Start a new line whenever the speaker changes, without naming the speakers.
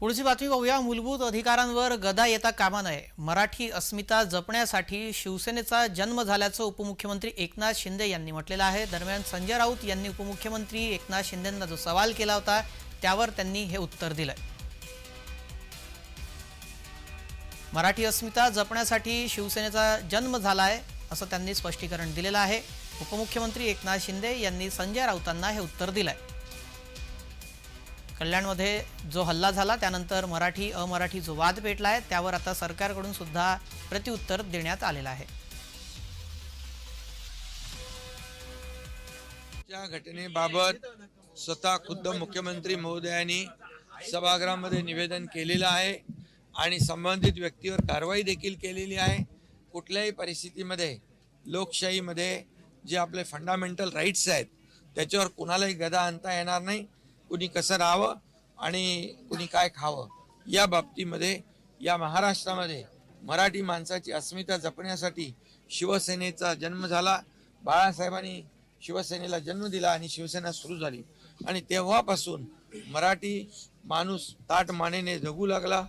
पुढची बातमी पाहूया मूलभूत अधिकारांवर गदा येता कामा नये. मराठी अस्मिता जपण्यासाठी शिवसेनेचा जन्म झाल्याचं उपमुख्यमंत्री एकनाथ शिंदे यांनी म्हटलेलं आहे. दरम्यान संजय राऊत यांनी उपमुख्यमंत्री एकनाथ शिंदेंना जो सवाल केला होता त्यावर त्यांनी हे उत्तर दिलं मराठी अस्मिता जपण्यासाठी शिवसेनेचा जन्म झाला आहे असं त्यांनी स्पष्टीकरण दिलेलं आहे. उपमुख्यमंत्री एकनाथ शिंदे यांनी संजय राऊतांना हे उत्तर दिलं आहे कल्याणमध्ये जो हल्ला झाला त्यानंतर मराठी अमराठी जो वाद पेटला आहे त्यावर आता सरकारकडून सुद्धा प्रत्युत्तर देण्यात आलेलं आहे.
या घटनेबाबत स्वतः खुद्द मुख्यमंत्री महोदयांनी सभागृहामध्ये निवेदन केलेलं आहे आणि संबंधित व्यक्तीवर कारवाई देखील केलेली आहे. कुठल्याही परिस्थितीमध्ये लोकशाहीमध्ये जे आपले फंडामेंटल राईट्स आहेत त्याच्यावर कुणालाही गदा आणता येणार नाही. कुणी कसं राहावं आणि कुणी काय खावं या बाबतीमध्ये या महाराष्ट्रामध्ये मराठी माणसाची अस्मिता जपण्यासाठी शिवसेनेचा जन्म झाला. बाळासाहेबांनी शिवसेनेला जन्म दिला आणि शिवसेना सुरू झाली. आणि तेव्हापासून मराठी माणूस ताट मानेने जगू लागला.